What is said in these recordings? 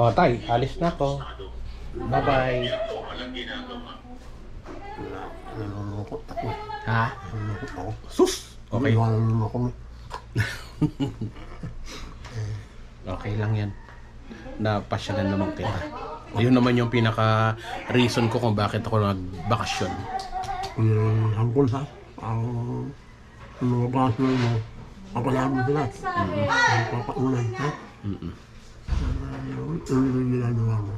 O, tay, alis na ako. Bye-bye. Nalulungkot ako. Ha? Nalulungkot ako. Sus! Okay. Mo ako. Okay lang yan. Napasyalan naman kita. Yun naman yung pinaka reason ko kung bakit ako nagbakasyon. Yung hangkol sa ang mga baso mo. Papalaman sila. Ang papaunay. Ha? Mm-mm. Yun yung ginagawa mo.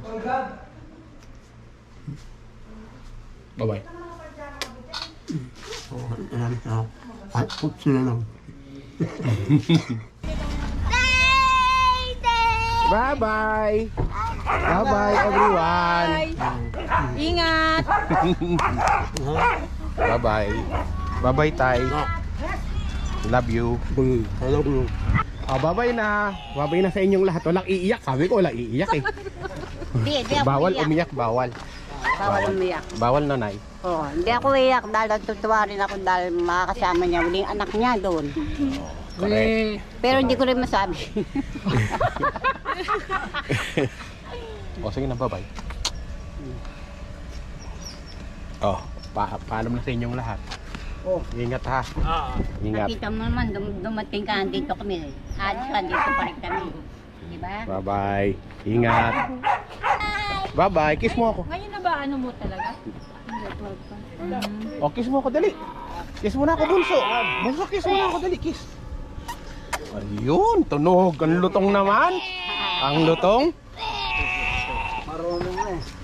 Bye-bye. So, alam ka. At put sila lang. Bye-bye! Bye-bye everyone! Ingat! Bye-bye. Bye-bye, Tay. Love you. Alam mo. Oh, bye-bye na. Bye-bye na sa inyong lahat. Walang iiyak. Sabi ko walang iiyak eh. Hindi, hindi ako Bawal iyak. umiyak, bawal. Bawal umiyak. Bawal na, Nay. Oo, hindi ako iyak dahil natutuwa rin ako dahil makakasama niya uling anak niya doon. Correct. Pero hindi ko rin masabi. O, sige na, bye-bye. Oh, pa paalam na sa inyong lahat. Oh. Ingat ha. Ingat. Nakita mo naman, dum- dumating ka, dito kami. Alis ka, dito pa rin kami. Di ba? Bye-bye. Ingat. Bye-bye. Kiss mo ako. Ngayon na ba ano mo talaga? O, kiss mo ako, dali. Kiss mo na ako, Bunso. Bunso, kiss mo na ako, dali. Kiss. Ayun, tunog. Ang lutong naman. Ang lutong.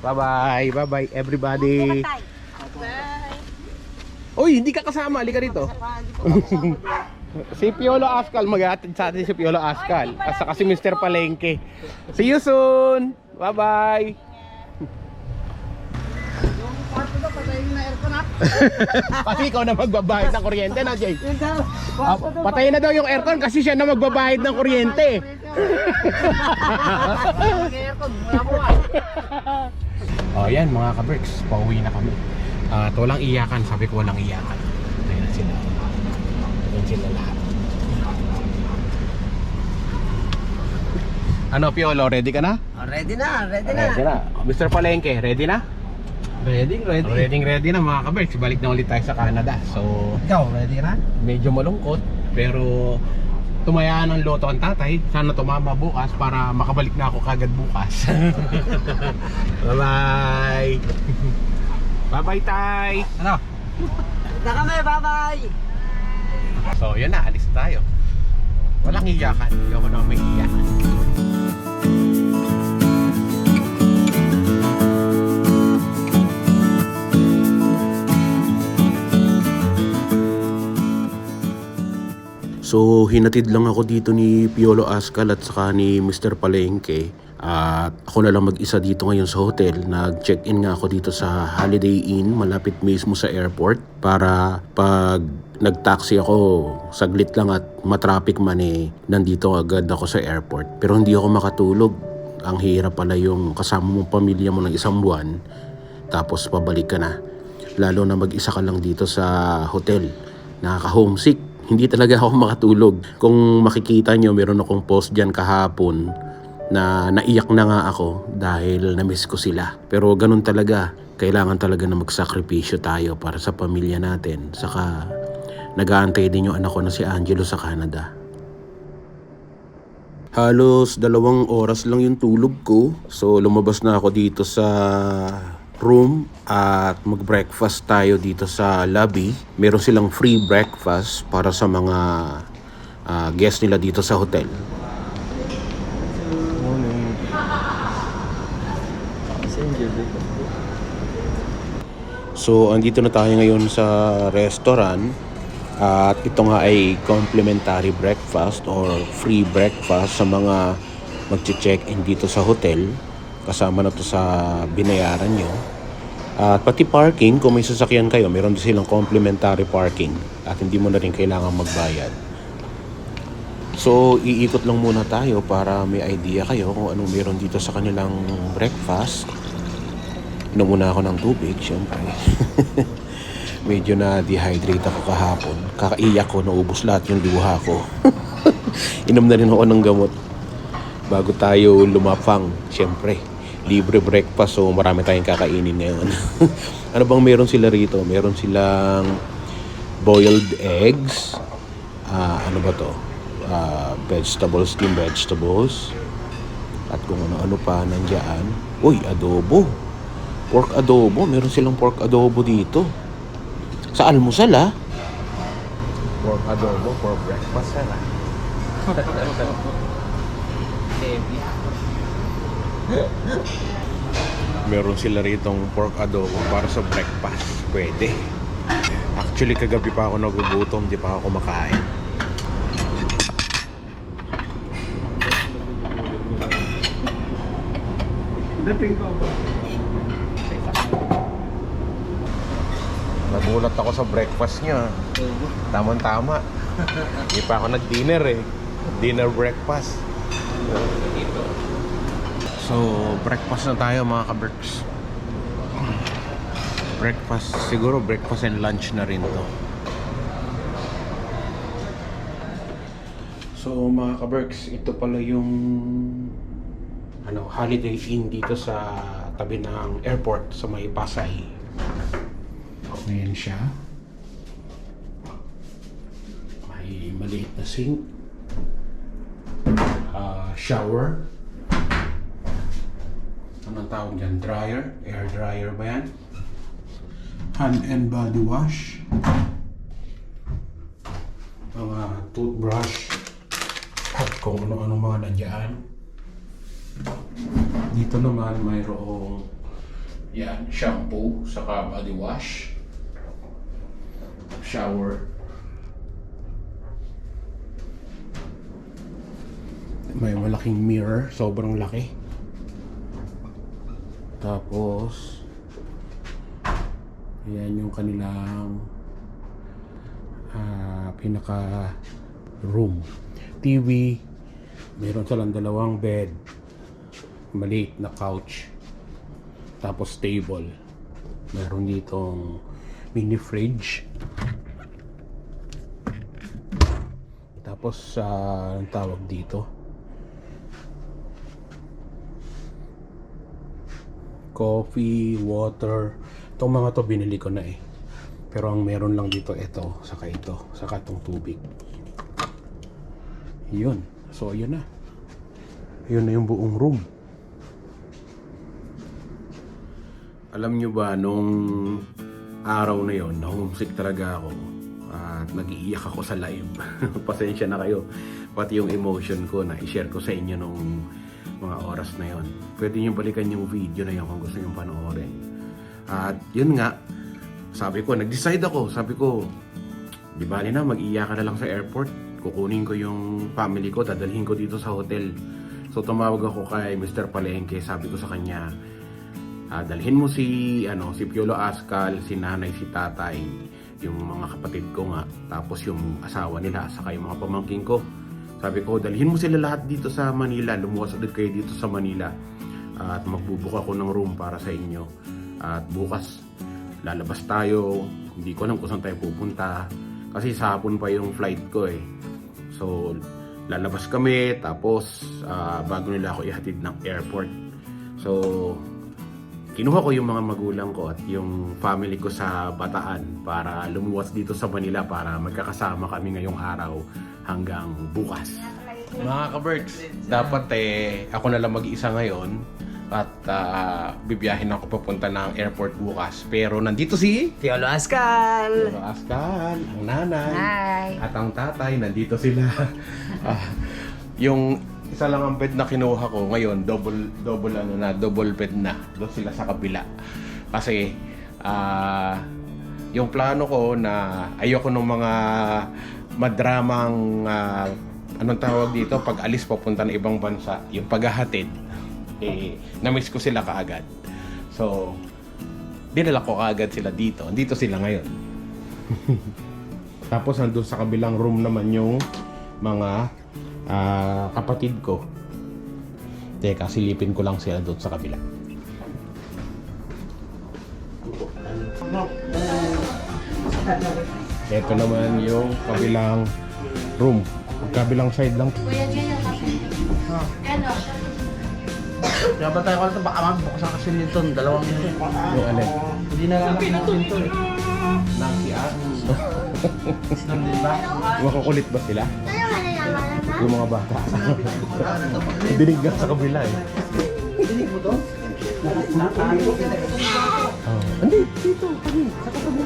Bye-bye. Bye-bye, everybody. Uy, hindi ka kasama. Halika rito. si Piolo Ascal, mag-aatid sa atin si Piolo Ascal. At saka si Mr. Palengke. See you soon. Bye-bye. kasi ikaw na magbabayad ng kuryente na, Jay. Ah, patayin na daw yung aircon kasi siya na magbabayad ng kuryente. oh, yan mga ka-Berks. Pauwi na kami. At walang iyakan. Sabi ko walang iyakan. Ayan na sila. Ayan sila lahat. Ano, Piolo? Ready ka na? ready na, ready na. Ready na. Mr. Palengke, ready na? Ready, ready. Ready, ready na mga ka-Berks. Balik na ulit tayo sa Canada. So, Ikaw, ready na? medyo malungkot pero tumayaan ng loto ang tatay sana tumama bukas para makabalik na ako kagad bukas bye bye bye bye tay Ano? Na kami, bye-bye! so yun na alis na tayo walang iyakan hindi ako na may iyakan So, hinatid lang ako dito ni Piolo Ascal at saka ni Mr. Palengke. At ako na lang mag-isa dito ngayon sa hotel. Nag-check-in nga ako dito sa Holiday Inn, malapit mismo sa airport. Para pag nag-taxi ako, saglit lang at matraffic man eh, nandito agad ako sa airport. Pero hindi ako makatulog. Ang hirap pala yung kasama mong pamilya mo ng isang buwan, tapos pabalik ka na. Lalo na mag-isa ka lang dito sa hotel. Nakaka-homesick hindi talaga ako makatulog. Kung makikita nyo, meron akong post dyan kahapon na naiyak na nga ako dahil na-miss ko sila. Pero ganun talaga. Kailangan talaga na magsakripisyo tayo para sa pamilya natin. Saka nag-aantay din yung anak ko na si Angelo sa Canada. Halos dalawang oras lang yung tulog ko. So lumabas na ako dito sa room at mag-breakfast tayo dito sa lobby. Meron silang free breakfast para sa mga ah, guests nila dito sa hotel. So, andito na tayo ngayon sa restaurant at ito nga ay complimentary breakfast or free breakfast sa mga magche-check-in dito sa hotel. Kasama na to sa binayaran nyo. At pati parking, kung may sasakyan kayo, meron din silang complimentary parking at hindi mo na rin kailangan magbayad. So, iikot lang muna tayo para may idea kayo kung anong meron dito sa kanilang breakfast. Inom muna ako ng tubig, syempre. Medyo na dehydrate ako kahapon. Kakaiyak ko, naubos lahat yung luha ko. Inom na rin ako ng gamot. bago tayo lumapang, syempre, libre breakfast so marami tayong kakainin ngayon. ano bang meron sila rito? Meron silang boiled eggs, ah, ano ba to? Ah, vegetables, steamed vegetables, at kung ano-ano pa nandyan. Uy, adobo. Pork adobo. Meron silang pork adobo dito. Sa almusal ah. Pork adobo for breakfast ah. Meron sila ritong pork adobo para sa breakfast. Pwede. Actually, kagabi pa ako nagugutom, di pa ako kumakain. Nagulat ako sa breakfast niya. Tama-tama. Hindi pa ako nag-dinner eh. Dinner breakfast. So, breakfast na tayo mga ka-berks. Breakfast, siguro breakfast and lunch na rin to. So, mga ka-berks, ito pala yung ano, Holiday Inn dito sa tabi ng airport sa may Pasay. Ayan siya. May maliit na sink. Ah, shower. Anong tawag dyan? Dryer? Air dryer ba yan? Hand and body wash. Mga toothbrush. At kung ano-ano mga nandiyan. Dito naman mayroong yan, shampoo, saka body wash. Shower. May malaking mirror, sobrang laki. Tapos, yan yung kanilang ah, pinaka room. TV, meron silang dalawang bed, maliit na couch, tapos table. Meron ditong mini fridge. Tapos sa ang tawag dito? Coffee, water. Itong mga to binili ko na eh. Pero ang meron lang dito ito, saka ito, saka itong tubig. Yun. So, yun na. Yun na yung buong room. Alam nyo ba, nung araw na yon, na-homesick talaga ako. At nag-iiyak ako sa live. Pasensya na kayo. Pati yung emotion ko na i-share ko sa inyo nung mga oras na yon. Pwede nyo balikan yung video na yon kung gusto nyo panoorin. At yun nga, sabi ko, nag-decide ako. Sabi ko, di bali na, mag-iiyak ka na lang sa airport. Kukunin ko yung family ko, dadalhin ko dito sa hotel. So tumawag ako kay Mr. Palengke, sabi ko sa kanya, Ah, dalhin mo si ano si Piolo Ascal, si nanay, si tatay, yung mga kapatid ko nga, tapos yung asawa nila, saka yung mga pamangking ko. Sabi ko, dalhin mo sila lahat dito sa Manila, lumuwas ulit kayo dito sa Manila. at magbubuka ako ng room para sa inyo. At bukas, lalabas tayo. Hindi ko alam kung saan tayo pupunta. Kasi sa hapon pa yung flight ko eh. So, lalabas kami, tapos ah, bago nila ako ihatid ng airport. So, kinuha ko yung mga magulang ko at yung family ko sa Bataan para lumuwas dito sa Manila para magkakasama kami ngayong araw hanggang bukas. Mga ka-Berks, dapat eh ako na lang mag-isa ngayon at ah, bibiyahin ako papunta ng airport bukas. Pero nandito si Piolo Ascal! Pero Ascal, ang nanay, Hi. at ang tatay, nandito sila. Ah, yung isa lang ang bed na kinuha ko ngayon, double double ano na, double bed na. Doon sila sa kabila. Kasi ah yung plano ko na ayoko ng mga madramang ah, anong tawag dito pag alis papunta ng ibang bansa, yung paghahatid eh na-miss ko sila kaagad. So dinala ko kaagad sila dito. Dito sila ngayon. Tapos nandun sa kabilang room naman yung mga ah, kapatid ko. Teka, silipin ko lang sila doon sa kabila. Ito naman yung kabilang room. Kabilang side lang. Kuya, dyan yung Kaya ba tayo ko ito? Baka mabuksan kasi nito. Dalawang yun. Yung alin? Hindi na lang ako nito eh. Naki ah. Islam din ba? Makukulit ba sila? Yung mga bata. Dinig nga sa kabila eh. Dinig mo kita. Oh. Hindi, dito. Kami. Sa katabi.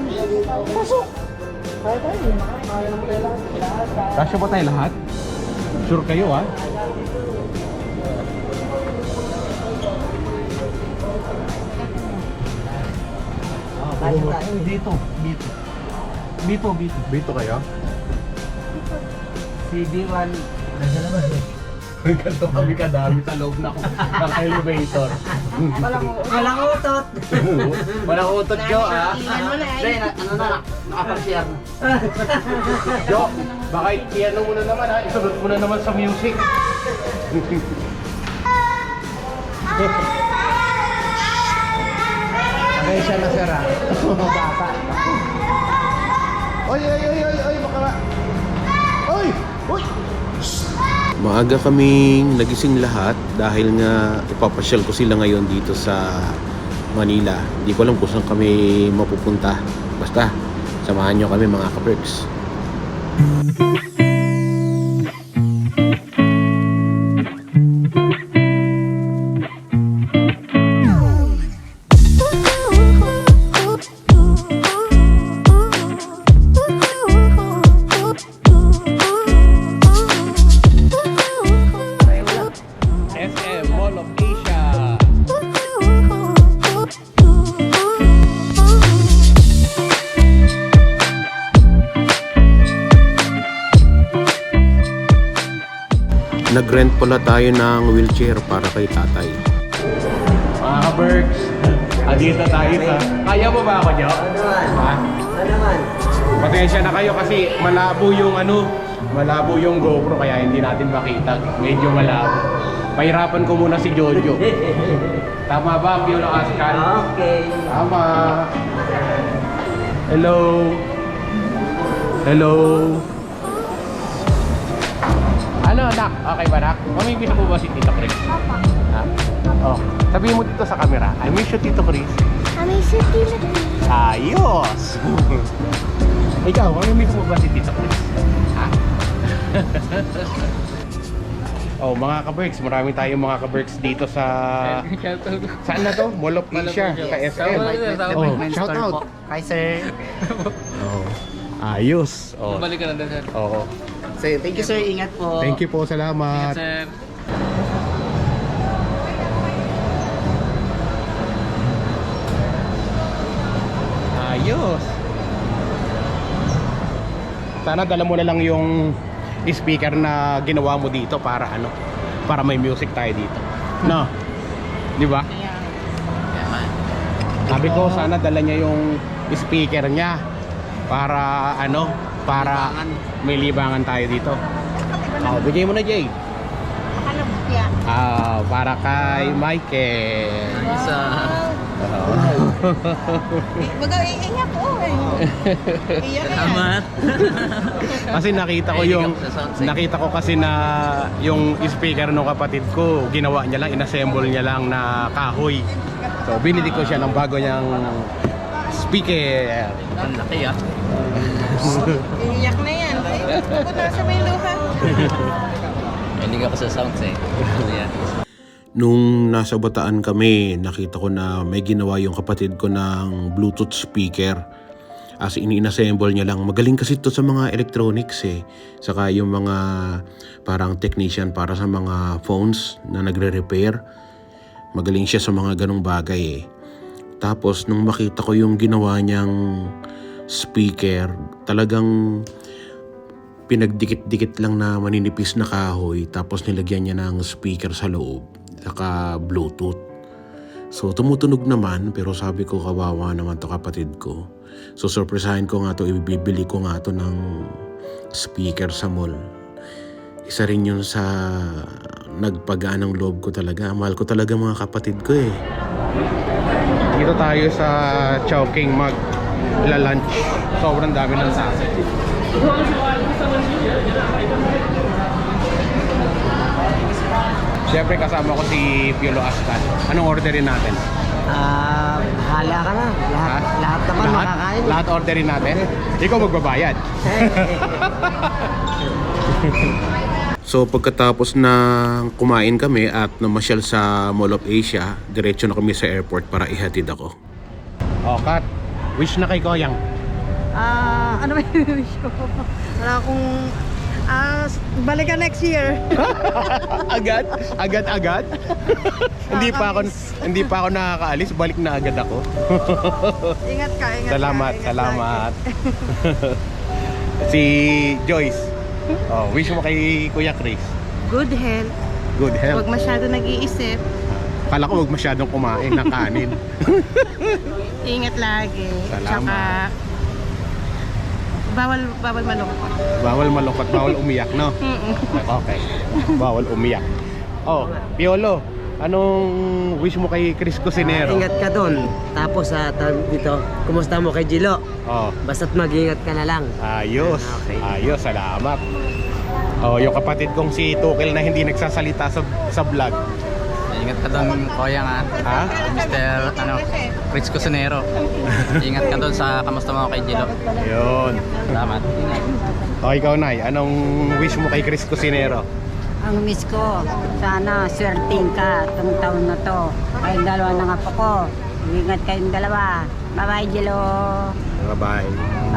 Pasok. Kaya tayo. Kaya naman tayo lahat. Kasya ba tayo lahat? Sure kayo ah? Kaya tayo. Dito. Dito. Dito, dito. Dito kayo? Si B1. Nasa labas eh. Ganito kami kadami sa loob ng, ng elevator. Walang utot. Walang utot, Jo, ah. Hindi, na- ano na, nakapag-share na. Jo, baka i-ano mo na naman, ha? Isunod mo na naman sa music. Kaya siya na sir ah. Bata. Oy, oy, oy, oy, oy, baka Oy! Oy! Maaga kaming nagising lahat dahil nga ipapasyal ko sila ngayon dito sa Manila. Hindi ko alam kung saan kami mapupunta. Basta, samahan nyo kami mga ka-perks. Nag-rent pala tayo ng wheelchair para kay tatay. Mga ka-bergs, andito tayo sa... Kaya mo ba ako, Jo? Ha? Ano naman? Pasensya na kayo kasi malabo yung ano, malabo yung GoPro kaya hindi natin makita. Medyo malabo. Pahirapan ko muna si Jojo. Tama ba, Piolo Ascal? Okay. Tama. Hello. Hello. Ano, nak? Okay ba, nak? Mamimiss mo ba si Tito Chris? Papa. Ha? Oh. Sabihin mo dito sa camera, I miss you, Tito Chris. Kami sa tila. Ayos! Ikaw, mamimiss mo ba si Tito Chris? Ha? oh, mga ka-Berks, marami tayong mga ka-Berks dito sa... Saan na to? Mall of Asia, sa SM. Oh, shout out! Hi sir. Oh. Ayos! Oh. Balik ka na din, sir. Oo. Sir, thank you sir. Ingat po. Thank you po, salamat. Sir. Ayos! Sana dala mo na lang yung speaker na ginawa mo dito para ano, para may music tayo dito. No? Di ba? Sabi ko sana dala niya yung speaker niya para ano, para may libangan tayo dito. Oh, bigay mo na Jay. Makalabot yan. Ah, para kay Michael. Isa. Baga, iiyak ko eh. Iiyak. Salamat. Kasi nakita ko yung nakita ko kasi na yung speaker ng kapatid ko, ginawa niya lang, inassemble niya lang na kahoy. So binili ko siya ng bago niyang speaker. Ang laki ah. Iiyak na yan. Ako nasa may luha. Hindi ako sa sounds eh. Ayan. Nung nasa Bataan kami, nakita ko na may ginawa yung kapatid ko ng Bluetooth speaker. As in, inassemble niya lang. Magaling kasi ito sa mga electronics eh. Saka yung mga parang technician para sa mga phones na nagre-repair. Magaling siya sa mga ganong bagay eh. Tapos nung makita ko yung ginawa niyang speaker, talagang pinagdikit-dikit lang na maninipis na kahoy tapos nilagyan niya ng speaker sa loob saka bluetooth. So tumutunog naman pero sabi ko kawawa naman to kapatid ko. So surpresahin ko nga to ibibili ko nga to ng speaker sa mall. Isa rin yun sa nagpagaan ng loob ko talaga. Mahal ko talaga mga kapatid ko eh. Dito tayo sa Chowking mag lunch sobrang dami ng sasa Siyempre kasama ko si Piolo Ascal. Anong orderin natin? Ah, hala ka na. Lahat, Ha? lahat naman lahat, makakain. Lahat orderin natin? Ikaw magbabayad. So pagkatapos na kumain kami at namasyal sa Mall of Asia, diretso na kami sa airport para ihatid ako. Oh, Kat. Wish na kay Koyang. Ah, ano yung wish ko? Wala akong ah, balikan next year. agad? Agad agad? hindi pa ako hindi pa ako nakakaalis, balik na agad ako. ingat ka, ingat Salamat, ka. ingat salamat. si Joyce. Oh, wish mo kay Kuya Chris. Good health. Good Huwag health. masyado nag-iisip. Kala ko huwag masyadong kumain ng kanin. Ingat lagi. Salamat. Tsaka, bawal, bawal malungkot. bawal malungkot, bawal umiyak, no? Okay. Bawal umiyak. Oh, Piolo, anong wish mo kay Chris Cusinero? Ingat ka doon. Tapos sa dito, kumusta mo kay Jilo? Oh, Basta't mag-ingat ka na lang. ayos. Okay. Ayos, salamat. Oh, yung kapatid kong si Tukil na hindi nagsasalita sa sa vlog. Ingat ka doon, Kuya nga. Ha? Mr. Ano, Rich Cusinero. Ingat ka doon sa kamusta mo kay Jilo. Yun. Salamat. O, ikaw, Nay, anong wish mo kay Chris Cusinero? Ang miss ko, sana swerting ka itong taon na to. Kayong dalawa ng apo ko. Ingat kayong dalawa. Bye-bye, Jilo. Bye-bye.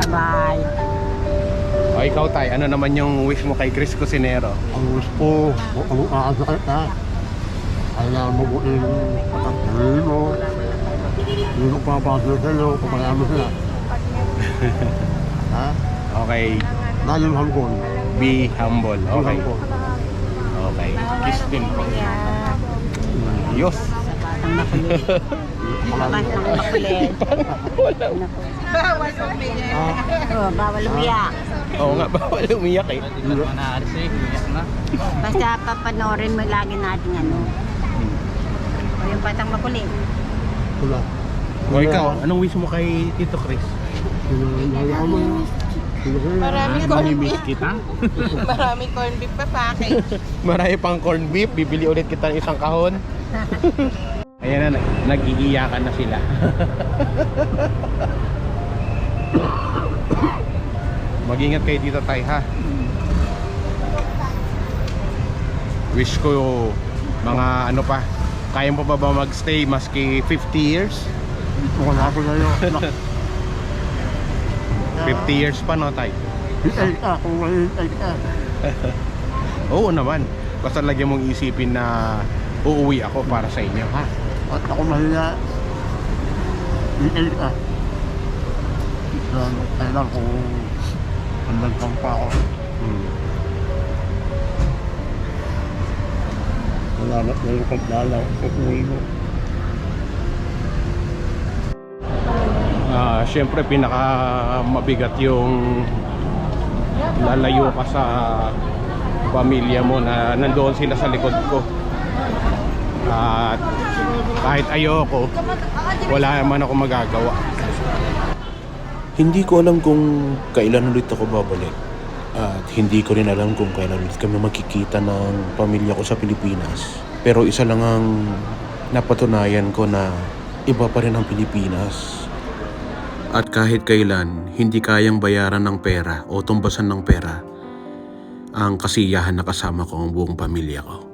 Bye-bye. O, ikaw, Tay, ano naman yung wish mo kay Chris Cusinero? Ang gusto ko, ang aasakit ka. Kailangan mo buuin pagkakalin mo. Hindi ko papasok sa'yo, papayaman sila. ha? Okay, yung hangkon. be humble. Okay. Okay. Kiss din po. Yos. Batang makulit. Makulit. Bawal umiyak. Oh, bawal umiyak. Oo nga, bawal umiyak eh. Hindi mo naalis eh. Na. Basta papanorin mo lagi natin ano. O yung batang makulit. Wala. O ikaw, anong wish mo kay Tito Chris? Hinahayaan mo yun. Maraming corn Mamimiss beef. kita? Maraming corn beef pa package. Marami pang corned beef, bibili ulit kita ng isang kahon. Ayan na, nag-iiyakan na sila. Mag-ingat kayo dito tay ha. Wish ko mga ano pa, kaya mo pa ba magstay maski 50 years? Wala ko sa'yo. 50 years pa no tay? Hitay ka, kung may hitay ka. Oo naman. Basta lagyan mong isipin na uuwi ako para sa inyo ha. At ako mahiya. Hitay ka. Kailangan, kailangan kung hanggang pa ako. Hmm. Salamat na yung pagdalaw. Kukunin mo. Ah, syempre pinaka mabigat yung lalayo ka sa pamilya mo na nandoon sila sa likod ko. At kahit ayoko, wala naman ako magagawa. Hindi ko alam kung kailan ulit ako babalik. Hindi ko rin alam kung kailan ulit kami magkikita ng pamilya ko sa Pilipinas. Pero isa lang ang napatunayan ko na iba pa rin ang Pilipinas. At kahit kailan, hindi kayang bayaran ng pera o tumbasan ng pera ang kasiyahan na kasama ko ang buong pamilya ko.